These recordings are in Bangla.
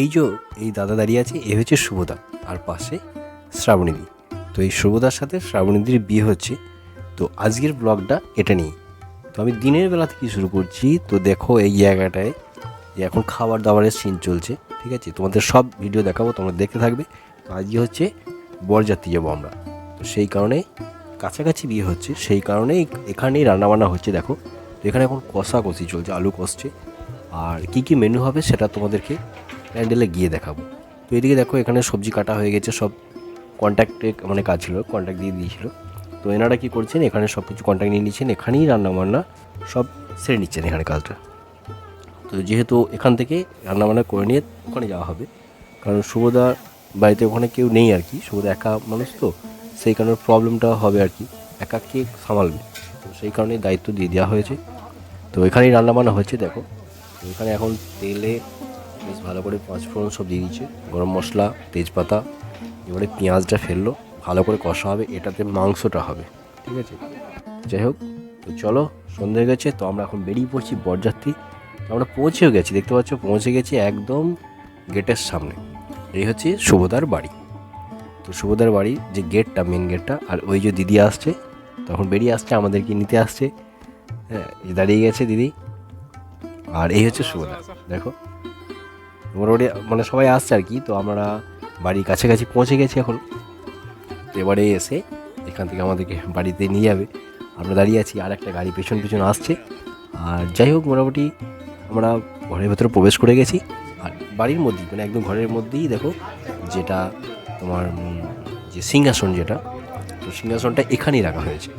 এই যে এই দাদা দাঁড়িয়ে আছে, এ হচ্ছে শুভদা আর পাশে শ্রাবণীদি। তো এই শুভদার সাথে শ্রাবণীদির বিয়ে হচ্ছে। তো আজকের ব্লগটা এটা নিয়ে। তো আমি দিনের বেলা থেকে শুরু করছি। তো দেখো এই জায়গাটায় যে এখন খাবার দাবারের সিন চলছে, ঠিক আছে? তোমাদের সব ভিডিও দেখাবো, তোমরা দেখতে থাকবে। তো আজকে হচ্ছে বরযাত্রী যাব আমরা। তো সেই কারণে কাছাকাছি বিয়ে হচ্ছে। সেই কারণেই এখানেই রান্নাবান্না হচ্ছে, দেখো। তো এখানে এখন কষা কষি চলছে, আলু কষছে। আর কি কি মেনু হবে সেটা তোমাদেরকে প্যান্ডেলে গিয়ে দেখাবো। তো এদিকে দেখো এখানে সবজি কাটা হয়ে গেছে, সব কন্ট্যাক্টে মানে কাজ ছিল কন্ট্যাক্ট দিয়ে দিয়েছিল। তো এনারা কী করছেন, এখানে সব কিছু কন্ট্যাক্ট নিয়ে নিচ্ছেন, এখানেই রান্নাবান্না সব সেরে নিচ্ছেন এখানে কাজটা। তো যেহেতু এখান থেকে রান্নাবান্না করে নিয়ে ওখানে যাওয়া হবে, কারণ শুভদা বাড়িতে ওখানে কেউ নেই আর কি শুভদা একা মানুষ তো, সেই কারণে প্রবলেমটা হবে আর কি একা কে সামালবে। তো সেই কারণে দায়িত্ব দিয়ে দেওয়া হয়েছে। তো এখানেই রান্নাবান্না হচ্ছে, দেখো। এখানে এখন তেলে বেশ ভালো করে পাঁচ ফোড়ন সব দিয়ে দিচ্ছে গরম মশলা, তেজপাতা, এবারে পেঁয়াজটা ফেলল। ভালো করে কষা হবে, এটাতে মাংসটা হবে, ঠিক আছে? যাই হোক, তো চলো, সন্ধে গেছে, তো আমরা এখন বেরিয়ে পড়ছি বরযাত্রী। তো আমরা পৌঁছেও গেছি, দেখতে পাচ্ছ, পৌঁছে গেছি একদম গেটের সামনে। এই হচ্ছে শুভদার বাড়ি। তো শুভদার বাড়ি যে গেটটা মেন গেটটা, আর ওই যে দিদি আসছে, তখন বেরিয়ে আসছে, আমাদেরকে নিতে আসছে। হ্যাঁ দাঁড়িয়ে গেছে দিদি। আর এই হচ্ছে শুভদা দেখো। মোটামুটি মানে সবাই আসছে আর কি, তো আমরা বাড়ির কাছাকাছি পৌঁছে গেছি এখন। এবারে এসে এখান থেকে আমাদেরকে বাড়িতে নিয়ে যাবে। আমরা দাঁড়িয়ে আছি, আর একটা গাড়ি পেছন পেছন আসছে। আর যাই হোক, মোটামুটি আমরা ঘরের ভেতরে প্রবেশ করে গেছি। আর বাড়ির মধ্যেই মানে একদম ঘরের মধ্যেই দেখো, যেটা তোমার যে সিংহাসন যেটা, তো সিংহাসনটা এখানেই রাখা হয়েছে।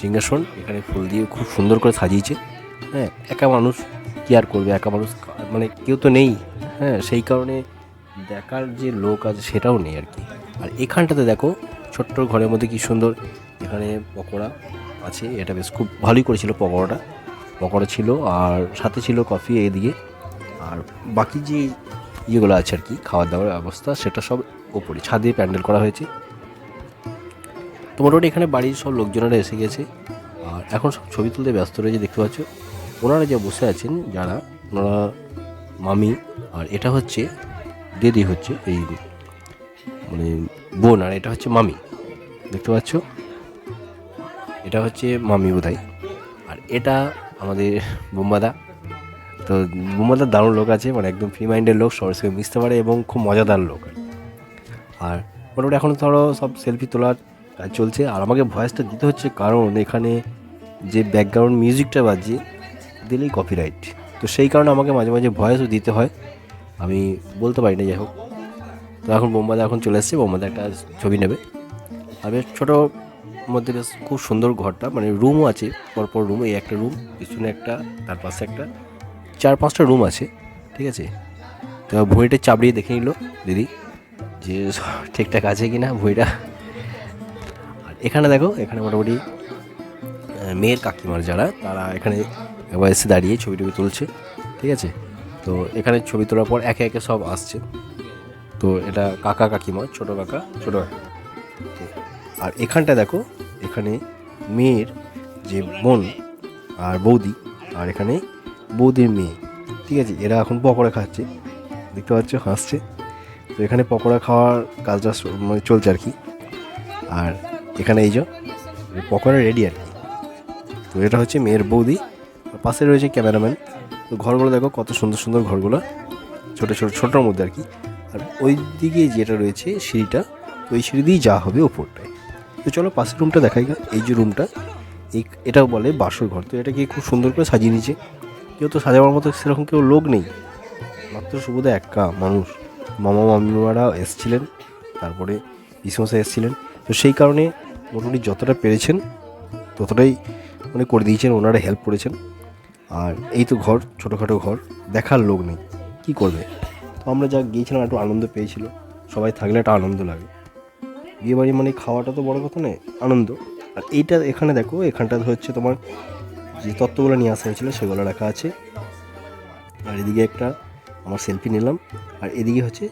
সিংহাসন এখানে ফুল দিয়ে খুব সুন্দর করে সাজিয়েছে। হ্যাঁ একা মানুষ কি আর করবে? একা মানুষ মানে কেউ তো নেই। হ্যাঁ সেই কারণে দেখার যে লোক আছে সেটাও নেই আর কি। আর এখানটাতে দেখো, ছোট্ট ঘরের মধ্যে কি সুন্দর, এখানে পকোড়া আছে, এটা বেশ খুব ভালোই করেছিল পকোড়াটা। পকোড়া ছিল আর সাথে ছিল কফি এদিকে। আর বাকি যে ইয়েগুলো আছে আর কি খাওয়ার দাওয়ার ব্যবস্থা, সেটা সব ওপরে, ছাদে প্যান্ডেল করা হয়েছে। তো মোটামুটি এখানে বাড়ির সব লোকজনেরা এসে গেছে। আর এখন সব ছবি তুলতে ব্যস্ত রয়েছে, দেখতে পাচ্ছ। ওনারা যে বসে আছেন, যারা, ওনারা মামি, আর এটা হচ্ছে দিদি হচ্ছে এই মানে বোন, আর এটা হচ্ছে মামি। দেখতে পাচ্ছ? এটা হচ্ছে মামি বোধহয়। আর এটা আমাদের বোম্বাদা। তো বোম্বাদার দারুণ লোক আছে মানে একদম ফ্রি মাইন্ডের লোক, সবার সঙ্গে মিশতে পারে এবং খুব মজাদার লোক। আর মোটামুটি এখন ধরো সব সেলফি তোলার কাজ চলছে। আর আমাকে ভয়েসটা দিতে হচ্ছে কারণ এখানে যে ব্যাকগ্রাউন্ড মিউজিকটা বাজছে দিলেই কপিরাইট তো সেই কারণে আমাকে মাঝে মাঝে ভয়েসও দিতে হয়। আমি বলতে পারি না, যাই হোক। তো এখন বোম্বাদা এখন চলে এসছে বোম্বাদা একটা ছবি নেবে। আর বেশ ছোটো মধ্যে বেশ খুব সুন্দর ঘরটা মানে রুমও আছে, পরপর রুম এই একটা রুম পিছনে একটা, তার পাশে একটা, চার পাঁচটা রুম আছে, ঠিক আছে? তো ভুঁড়িটা চাবড়িয়ে দেখে নিল, দিদি, যে ঠিকঠাক আছে কি না ভুঁড়িটা আর এখানে দেখো, এখানে মোটামুটি মেয়ের কাকিমার যারা, তারা এখানে একবার এসে দাঁড়িয়ে ছবি টবি তুলছে, ঠিক আছে? তো এখানে ছবি তোলার পর একে একে সব আসছে। তো এটা কাকা কাকিমা, ছোটো কাকা ছোটো কাকা আর এখানটা দেখো, এখানে মেয়ের যে বোন আর বৌদি, আর এখানে বৌদির মেয়ে, ঠিক আছে? এরা এখন পকোড়া খাচ্ছে, দেখতে পাচ্ছ? হাসছে। তো এখানে পকোড়া খাওয়ার কাজটা মানে চলছে আর কি। আর এখানে এই যে, পকোড়া রেডি আর কি। তো এটা হচ্ছে মেয়ের বৌদি পাশে রয়েছে ক্যামেরাম্যান। তো ঘরগুলো দেখো কত সুন্দর সুন্দর ঘরগুলো। ছোটো ছোটো, ছোটোর মধ্যে আর কি। আর ওই দিকে যেটা রয়েছে সিঁড়িটা, তো ওই সিঁড়ি দিয়েই যাওয়া হবে ওপরটায়। তো চলো পাশের রুমটা দেখাই এই যে রুমটা এই এটাও বলে বাসর ঘর। তো এটাকে খুব সুন্দর করে সাজিয়ে নিয়েছে। যেহেতু সাজাবার মতো সেরকম কেউ লোক নেই। মাত্র শুভদা একা মানুষ। মামা মামিমারা এসছিলেন, তারপরে পিসমশাই এসছিলেন। তো সেই কারণে মোটামুটি যতটা পেরেছেন, ততটাই মানে করে দিয়েছেন, ওনারা হেল্প করেছেন। আর এই তো ঘর, ছোটোখাটো ঘর, দেখার লোক নেই। কি করবে? তো আমরা যা গিয়েছিলাম, একটু আনন্দ পেয়েছিল। সবাই থাকলে একটা আনন্দ লাগে। বিয়ে বাড়ি মানে খাওয়াটা তো বড় কথা নয়, আনন্দ। আর এইটা এখানে দেখো, এখানটা হচ্ছে তোমার যে তত্ত্বগুলো নিয়ে আসা হয়েছিল, সেগুলো রাখা আছে। আর এদিকে একটা আমার সেলফি নিলাম। আর এদিকে হচ্ছে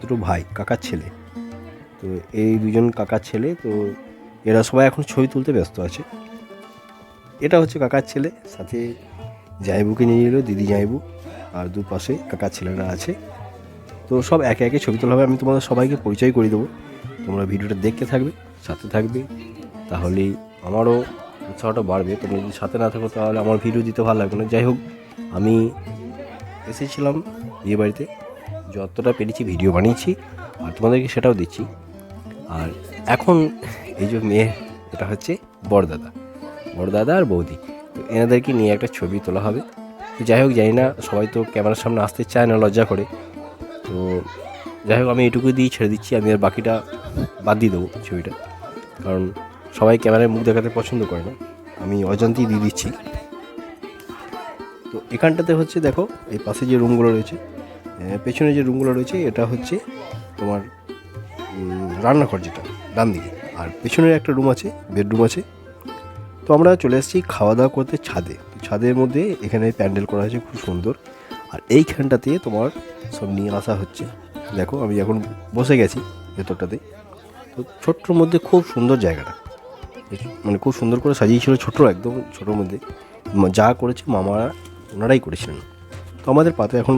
দুটো ভাই, কাকার ছেলে। তো এই দুজন কাকার ছেলে, তো এরা সবাই এখন ছবি তুলতে ব্যস্ত আছে। এটা হচ্ছে কাকার ছেলে, সাথে জাইবুকে নিয়ে এলো, দিদি জাইবু, আর দুপাশে কাকা ছেলেরা আছে। তো সব একে একে ছবি তোলা হবে, আমি তোমাদের সবাইকে পরিচয় করে দেবো। তোমরা ভিডিওটা দেখতে থাকবে, সাথে থাকবে তাহলেই আমারও উৎসাহটা বাড়বে। তোমরা যদি সাথে না থাকো, তাহলে আমার ভিডিও দিতে ভালো লাগবে না। যাই হোক, আমি এসেছিলাম বিয়ে বাড়িতে, যতটা পেরেছি ভিডিও বানিয়েছি, আর তোমাদেরকে সেটাও দিচ্ছি। আর এখন এই যে মেয়ে, এটা হচ্ছে বড়দাদা। বড়দাদা আর বৌদি। তো এনাদেরকে নিয়ে একটা ছবি তোলা হবে। তো যাই হোক, জানি না, সবাই তো ক্যামেরার সামনে আসতে চায় না, লজ্জা করে। তো যাই হোক, আমি এটুকু দিয়ে ছেড়ে দিচ্ছি, আমি আর বাকিটা বাদ দিয়ে দেবো ছবিটা। কারণ সবাই ক্যামেরায় মুখ দেখাতে পছন্দ করে না। আমি অজান্তেই দিয়ে দিচ্ছি। তো এখানটাতে হচ্ছে, দেখো, এই পাশে যে রুমগুলো রয়েছে পেছনে যে রুমগুলো রয়েছে, এটা হচ্ছে তোমার রান্নাঘর যেটা ডান দিকে আর পেছনের একটা রুম আছে বেডরুম আছে। তো আমরা চলে এসেছি খাওয়া দাওয়া করতে ছাদে। ছাদের মধ্যে এখানে প্যান্ডেল করা হয়েছে, খুব সুন্দর। আর এইখানটাতে তোমার সব নিয়ে আসা হচ্ছে। দেখো, আমি এখন বসে গেছি ভেতরটাতে। তো ছোট্টর মধ্যে খুব সুন্দর জায়গাটা। মানে খুব সুন্দর করে সাজিয়েছিল ছোটো একদম ছোটোর মধ্যে। যা করেছে মামারা ওনারাই করেছিলেন। তো আমাদের পাতে এখন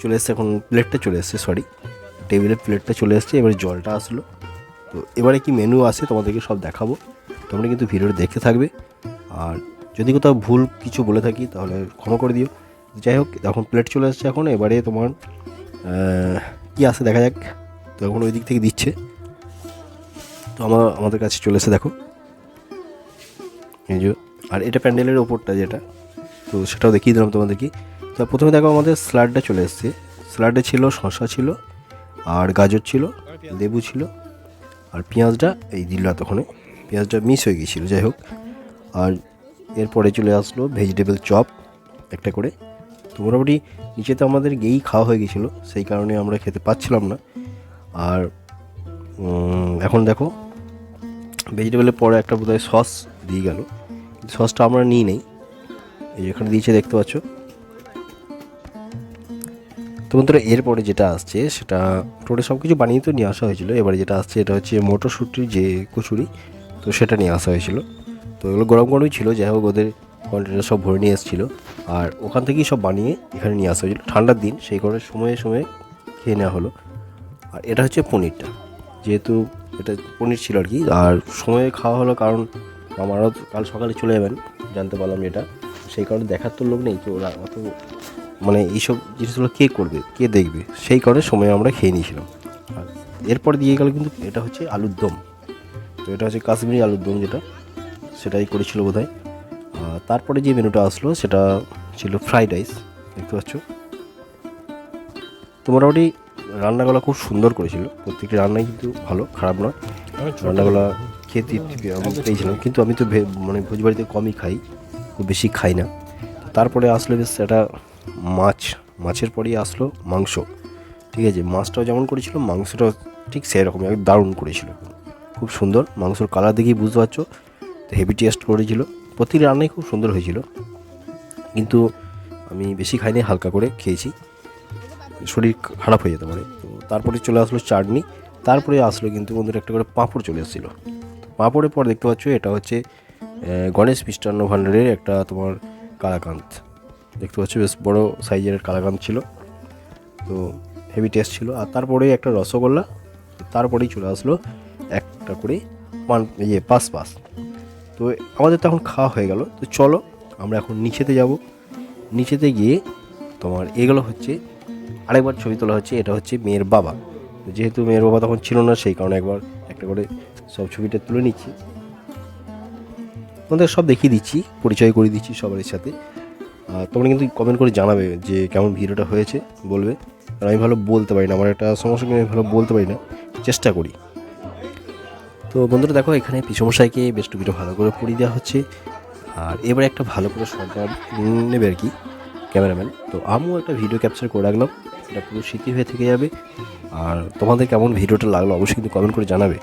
চলে এসছে, এখন প্লেটটা চলে এসছে সরি টেবিলের প্লেটটা চলে এসছে, এবারে জলটা আসলো। তো এবারে কি মেনু আছে তোমাদেরকে সব দেখাবো। তোমরা কিন্তু ভিডিওটা দেখতে থাকবে। আর যদি কোথাও ভুল কিছু বলে থাকি, তাহলে ক্ষমা করে দিও। যাই হোক, এখন প্লেট চলে এসছে এখন। এবারে তোমার কি আছে দেখা যাক। তো এখন ওই দিক থেকে দিচ্ছে। তো আমার, আমাদের কাছে চলে এসে দেখো। এই আর এটা প্যান্ডেলের ওপরটা যেটা, তো সেটাও দেখিয়ে দিলাম তোমাদেরকে। তো প্রথমে দেখো আমাদের স্যালাডটা চলে এসছে। স্যালাডে ছিল শশা ছিল, আর গাজর ছিল, লেবু ছিল, আর পেঁয়াজটা এই দিল তখন পেঁয়াজটা মিস হয়ে গিয়েছিল, যাই হোক। আর এরপরে চলে আসলো ভেজিটেবল চপ একটা করে। তো মোটামুটি নিচেতে আমাদের গেয়েই খাওয়া হয়ে গেছিল সেই কারণে আমরা খেতে পাচ্ছিলাম না। আর এখন দেখো ভেজিটেবলের পরে একটা বোধহয় সস দিয়ে গেল। সসটা আমরা নিই নেই। এই এখানে দিয়েছে দেখতে পাচ্ছ। তো বন্ধুরা, এরপরে যেটা আসছে, সেটা টোটে সব কিছু বানিয়ে তো নিয়ে আসা হয়েছিল। এবারে যেটা আসছে, এটা হচ্ছে মটরশুটির যে কচুরি তো সেটা নিয়ে আসা হয়েছিল। তো এগুলো গরম গরমই ছিল, যাই হোক ওদের কন্টেনার সব ভরে নিয়ে এসেছিল। আর ওখান থেকেই সব বানিয়ে এখানে নিয়ে আসা হয়েছিল। ঠান্ডার দিন, সেই কারণে সময়ে সময়ে খেয়ে নেওয়া হলো। আর এটা হচ্ছে পনিরটা। যেহেতু এটা পনির ছিল আর কি, আর সময়ে খাওয়া হলো কারণ আমারও কাল সকালে চলে যাবেন, জানতে পারলাম এটা সেই কারণে দেখার তো লোক নেই, তো ওরা অত মানে এইসব জিনিসগুলো কে করবে, কে দেখবে? সেই কারণে সময় আমরা খেয়ে নিয়েছিলাম। আর এরপর দিয়ে গেল কিন্তু এটা হচ্ছে আলুর দম। তো এটা হচ্ছে কাশ্মীরি আলুর দম যেটা সেটাই করেছিল বোধ হয় তারপরে যে মেনুটা আসলো সেটা ছিল ফ্রাইড রাইস দেখতে পাচ্ছ। তো মোটামুটি রান্নাগুলো খুব সুন্দর করেছিল। প্রত্যেকটি রান্নাই কিন্তু ভালো খারাপ নয়। রান্নাগুলো খেয়ে তৃপ্তি আমি পেয়েছিলাম। কিন্তু আমি তো ভে- মানে ভোজ বাড়িতে কমই খাই খুব বেশি খাই না। তারপরে আসলো বেশ একটা মাছ। মাছের পরেই আসলো মাংস। ঠিক আছে মাছটাও যেমন করেছিল মাংসটাও ঠিক সেরকম একদম দারুণ করেছিল। খুব সুন্দর, মাংসর কালার দেখেই বুঝতে পারছ। তো হেভি টেস্ট করেছিল। প্রতিটি রান্নাই খুব সুন্দর হয়েছিল। কিন্তু আমি বেশি খাইনি, হালকা করে খেয়েছি। শরীর খারাপ হয়ে যেতে পারে। তো তারপরে চলে আসলো চাটনি। তারপরে আসলো কিন্তু বন্ধুরা একটা করে পাঁপড় চলে এসেছিল। পাঁপড়ের পর দেখতে পাচ্ছ, এটা হচ্ছে গণেশ মিষ্টান্ন ভাণ্ডারের একটা তোমার কালাকান্ত দেখতে পাচ্ছ, বেশ বড় সাইজের কালাকান্ত ছিল। তো হেভি টেস্ট ছিল। আর তারপরে একটা রসগোল্লা। তারপরেই চলে আসলো একটা করে পান ইয়ে পাস পাস তো আমাদের তো এখন খাওয়া হয়ে গেল। তো চলো, আমরা এখন নিচেতে যাব। নিচেতে গিয়ে তোমার এগুলো হচ্ছে, আরেকবার ছবি তোলা হচ্ছে, এটা হচ্ছে মেয়ের বাবা। যেহেতু মেয়ের বাবা তখন ছিল না, সেই কারণে একবার একটা করে সব ছবিটা তুলে নিচ্ছি। তোমাদের সব দেখিয়ে দিচ্ছি, পরিচয় করে দিচ্ছি সবার সাথে। আর তোমরা কিন্তু কমেন্ট করে জানাবে যে কেমন ভিডিওটা হয়েছে, বলবে। কারণ আমি ভালো বলতে পারি না, আমার একটা সমস্যা আমি ভালো বলতে পারি না, চেষ্টা করি। তো বন্ধুরা দেখো, এখানে পিসমশাইকে বেশ টুপিটা ভালো করে পরিয়ে দেওয়া হচ্ছে। আর এবারে একটা ভালো করে সরকার নেবে আর কি, ক্যামেরাম্যান। তো আমিও একটা ভিডিও ক্যাপচার করে রাখলাম, এটা পুরো স্মৃতি হয়ে থেকে যাবে। আর তোমাদের কেমন ভিডিওটা লাগল অবশ্যই কিন্তু কমেন্ট করে জানাবে।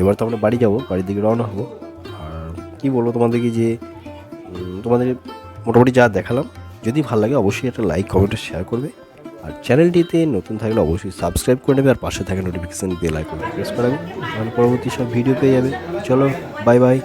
এবার তো আমরা বাড়ি যাব, বাড়ির দিকে রওনা হব। আর কী বলব তোমাদেরকে যে তোমাদের মোটামুটি যা দেখালাম, যদি ভালো লাগে অবশ্যই একটা লাইক কমেন্ট শেয়ার করবে। আর চ্যানেলটিতে নতুন থাকলে অবশ্যই সাবস্ক্রাইব করে নেবে আর পাশে থাকা নোটিফিকেশান বেল আইকন প্রেস করাবে তাহলে পরবর্তী সব ভিডিও পেয়ে যাবে। চলো বাই বাই